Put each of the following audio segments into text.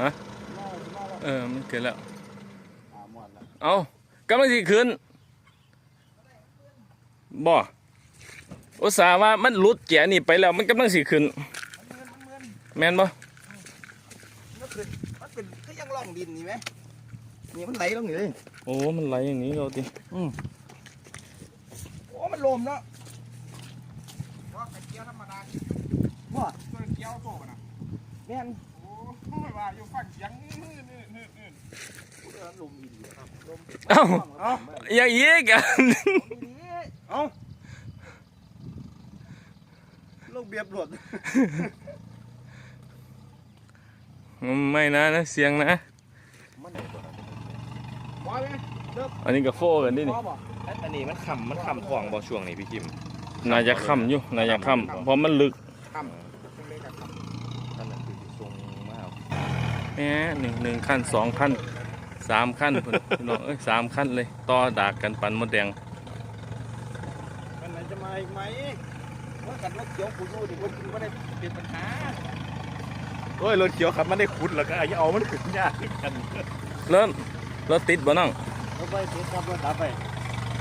ฮะมาแล้วมาแล้วเออมันเกิดแล้วอ่าหมดแล้วเอากำลังสิขึ้นบ่อุตส่าห์ว่ามันหลุดแกะนี่ไปแล้วมันกำลังสิขึ้นมันเมือนมันเมือนแม่นบ่มันเป็นมันเป็นก็ยังล่องดินนี่ไหมนี่มันไหลลงนี่เลยโอ้มันไหลอย่างนี้เราติโอ้มันลมเนาะว่าไข่เกียวธรรมดาว่าตัวเกี้ยวโซ่นะแม่นโอ้ย ว่าอยู่ฟังเสียงนี่นี่นี่นี่เออลมดีๆครับลมเอ้าเอ้าอย่าอีกอะเอ้าลงเบียบหลุดไม่นะนะเสียงนะอันนี้ก็โฟกันดินี่อันนี้มันคำมันคำทองบ่ช่วงนี้พี่คิมน่าจะค่ำอยู่น่าจะค่ำเพราะมันลึกเป็นเลขอะครับ ท่านนั้นคือทรงมาก แหมหนึ่งหนึ่งขั้นสองขั้นสามขั้นพุ่นพี่น้องเอ้ยสามขั้นเลยต่อดากกันปันมดแดงมันไหนจะมาอีกไหมว่ากันรถเขียวกูดูดิมันไม่ได้เป็นปัญหาโอ้ยรถเขียวขับมันได้ขุดแล้วก็เอามันขึ้นยากกันเริ่มรถติดบ่น้องรถไปติดครับรถดับไป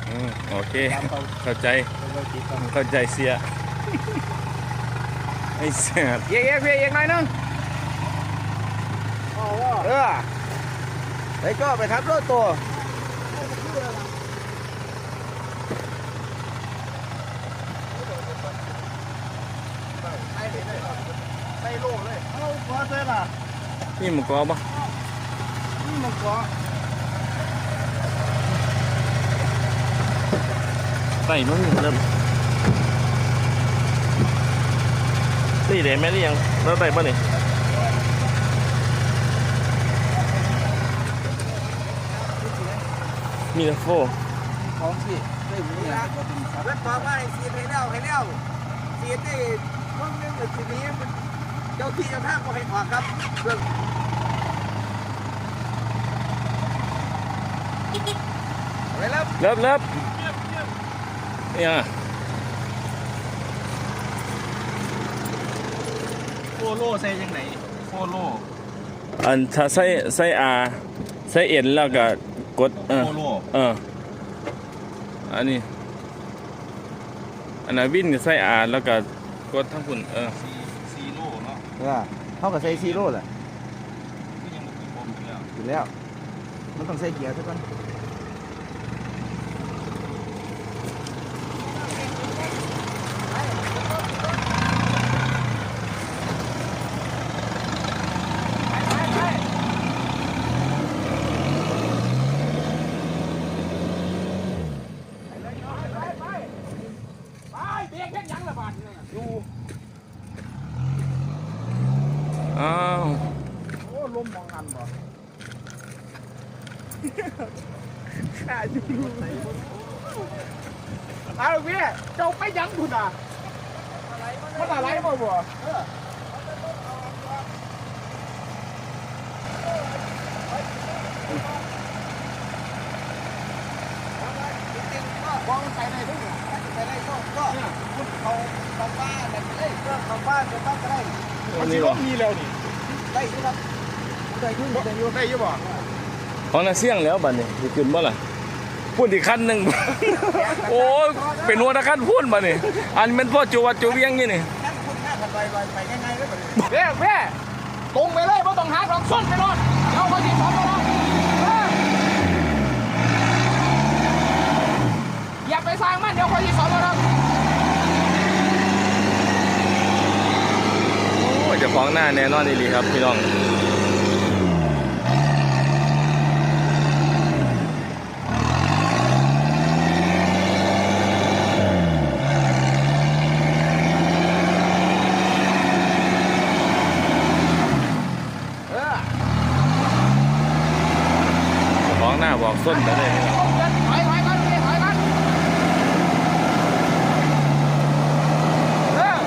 อืมโอเคตามเขาเข้าใจรถไปติดครับเข้าใจเสียไอ้เสียเยกเยกเยกหน่อยนึง เออไปก็ไปทับรถตัวใส่โล่เลยเอาขอเส้นล่ะนี่มันกอบ่นี่มันขอใส่มันเริ่มนี่เดี๋ยวแม่นี่ยังแล้วได้ป่ะนี่ย มีแต่โฟของสิได้หมูนะเวทบอกว่าให้เสียให้แล้วให้แล้วเสียได้เมื่อเรื่องแบบนี้มันเจ้าที่เจ้าทางก็ให้ขวาครับเรื่องไปแล้วเลิบเลิบเนี่ยโคโลใส่ยังไงโคโลอันถ้าใส่ใส่อาใส่เอ็นแล้วก็กดเออโคโล เออ อันนี้ อันนั้นวินก็ใส่อาแล้วก็กดทั้งพุ่นเออซีซีโลเนาะว่าเท่ากับใส่ซีโร่แหละก็ยังบ่คือผมอยู่แล้วอยู่แล้ว มันต้องใส่เกียร์ทุกคน อ้าว โอ้ลมมองหันบ่ ข้าอยู่อ้าวพี่เจ้าไปยังคุณอะมันอะไรบ่บ่มองไปไหนด้วยไปไหนก็ก็คุณเขาเขาบ้านนั่นเลยก็เขาบ้านจะต้องได้อันนี้บ่มีแล้วนี่ได้อยู่ครับได้อยู่ได้อยู่ได้อยังบ่ ของน่ะเสี่ยงแล้วบัดนี้สิขึ้นบ่ล่ะพูดอีกคันหนึงโอ้ยเป็นหัวตะคันพูดบัดนี้อันมันพ่อจูวัดจูเวียงนี่นี่นั่นคุณหน้าถัดไปไปไปง่ายๆเลยแบบนี้เพ่เพ่ตรงไปเลยไม่ต้องหาทางส้นไปรอดเอาไปที่สองไปรอดอย่าไปสร้างมันเดี๋ยวคนที่สองมาแล้วโอ้ยเจะฟ้าของหน้าแน่นอนดีครับพี่น้องางหน้าบอกส้นไปเลยพี่น้องถอยถอยกันพี่ถอยกันเออ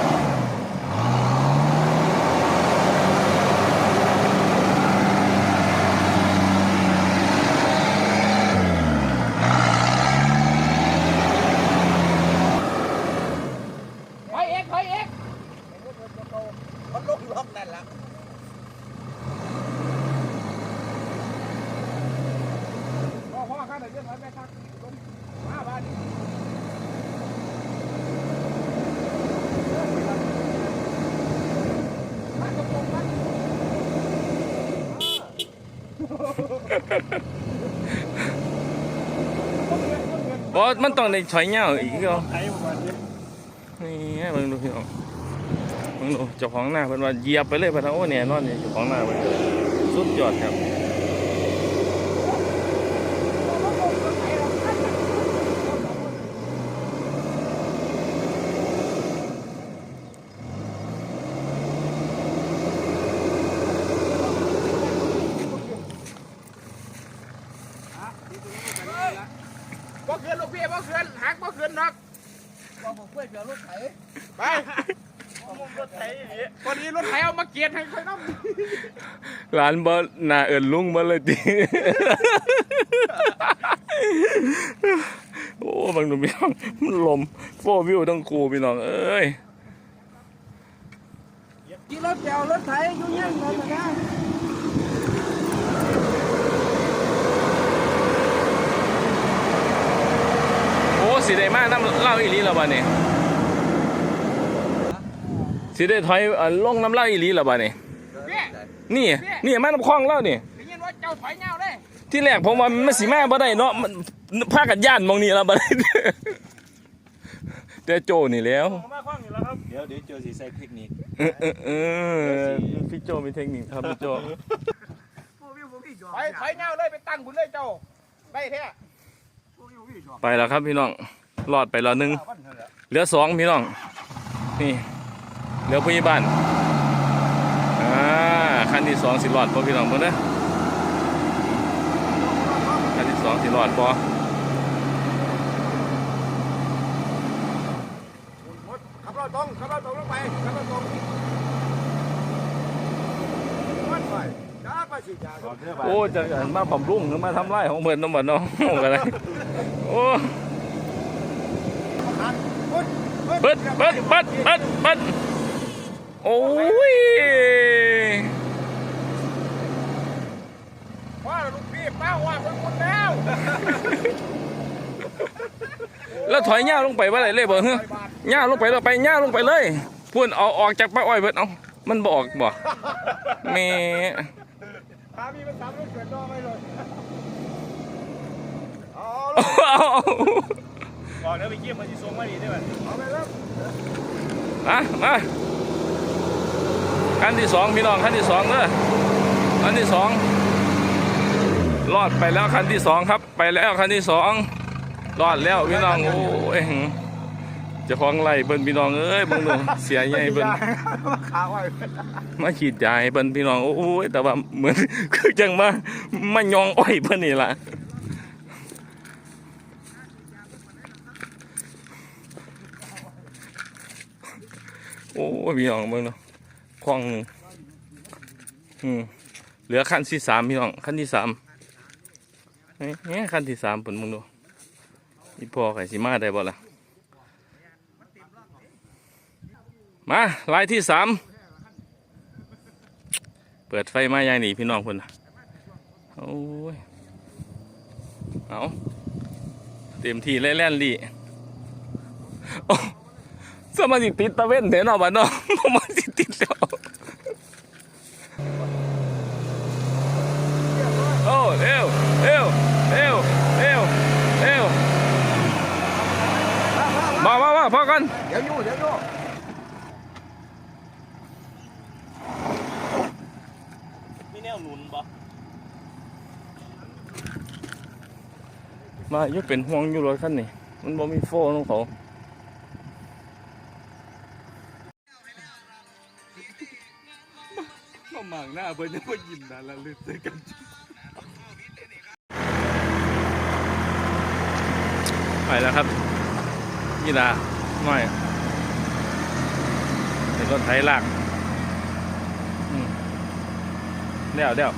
ถอยเอกถอยเอก มันลงล็อกนั่นละ มาเดี๋ยวเรื่องอะไรแม่ทักลงมาบ้านนี่มากระโปรงมัน บอสมันต้องได้ถอยเงาอีกหรอนี้นี่เบิ่งดูพี่น้องเบิ่งดูเจ้าของหน้าเพิ่นว่าเหยียบไปเลยเพิ่นว่าโอ้เนี่ยนอนเนี่ยเจ้าของหน้าเพิ่นสุดยอดครับ บ่เกินลูกพี่บ่เกินหักบ่เกินนักว่าผมเพื่อนเดี๋ยวรถไถไปรถไถอย่างนี้พอดีรถไถเอามาเกียร์ให้ค่อยน้ำร้านบ่หน้าเอิ้นลุงบ่เลยติโอ้เบิ่งดูพี่น้องมันลมโฟวิวทั้งคู่พี่น้องเอ้ยขี่รถเดี๋ยวรถไถยุ่งยากเลยนะ สิได้มาน้ำเหล้าอีหลีแล้วบัดนี้สิได้ถอยเอ่อลงน้ำเหล้าอีหลีแล้วบัดนี้พี่นี่นี่มาน้ำคลองเหล้านี่ได้ยินว่าเจ้าถอยเงาเลยที่แรกผมว่ามันสิมาบ่ได้เนาะมันพากันย่านมองนี่แล้วบัดนี้แต่โจนี่แหล้วมาคว้างอยู่แล้วครับเดี๋ยวเดี๋ยวเจอสีใส่เทคนิคเออเออเออพี่โจมีเทคนิคครับพี่โจถอยถอยเงาเลยไปตั้งบุญเลยเจ้าได้แท้ ไปแล้วครับพี่น้องรอดไปแล้วหนึ่งเหลือสองพี่น้อง นี่เหลือผู้ใหญ่บ้านอ่าคันที่สองสิรอดพอพี่น้องเพิ่นเด้อคันที่สองสิรอดพอขับรถตรงขับรถตรงลงไปขับรถตรงมันไปจ้าไปสิจ้าก่อโอ้จะมาบำรุงหรือมาทำลายของเพิ่นน้ำบัดเนาะโอ้กันเลย โอ้เปิดเปิดเปิดเปิดเปิดโอ้ยว่าลูกพี่ป้าว่าเป็นคนแล้ว แล้วถอยย่าลงไปว่าอะไรเลยบ่เฮ้ยย่าลงไปแล้วไปย่าลงไปเลยพูนเอาออกจากป้าอ้อยเบิดเอามันบอกบ่แม่พามีมันสามลูกเกิดดอกไม่เลย เอกนเดี๋ยวไปเกี่ยมมันจะทรงมาดีได้ไหมเอาไปแล้วมามาขั้นที่สองพี่น้องขั้นที่สองเด้อขั้นที่สองรอดไปแล้วขั้นที่สองครับ ไปแล้วขั้นที่สองรอดแล้วพี่น้องโอ้ยจะคล้องไล่เบิ่นพี่น้องเอ้ยเบิ่งดูเสียใหญ่เบิ่นมาขีดยาให้เบิ่นพี่น้องโอ้ยแต่ว่าเหมือนคือจังมามายองอ้อยเพิ่นนี่ละ โอ้ยพี่น้องเบิ่งเนาะคลองหนึงอืมเหลือขั้นที่สามพี่น้องขั้นที่สามเนี่ยขั้นที่สามเพิ่นมึงดูอีพ่อไข่สิมาได้บ่ล่ะมาลายที่สามเปิดไฟมายายหนีพี่น้องคนนะโอ้ยเอาเต็มที่แล่นๆลีโอ้ สมาสิติดตะเว้นเถอะเนาะบ้านเนาะบ่มาสิติดแล้วโอ้เร็วเร็วเร็วเร็วเร็วมามามาพอกันเดี๋ยวอยู่เดี๋ยวอยู่มีแนวหนุนบ่มาอยู่เป็นห่วงอยู่รถคันนี้มันบ่มีโฟนของเขา เพิ่นยังไม่ยิ้มนะละลึกใส่กันไปแล้วครับยี่ดาหน่อยเป็นรถไถลากอืมเดี๋ยวเดี๋ยว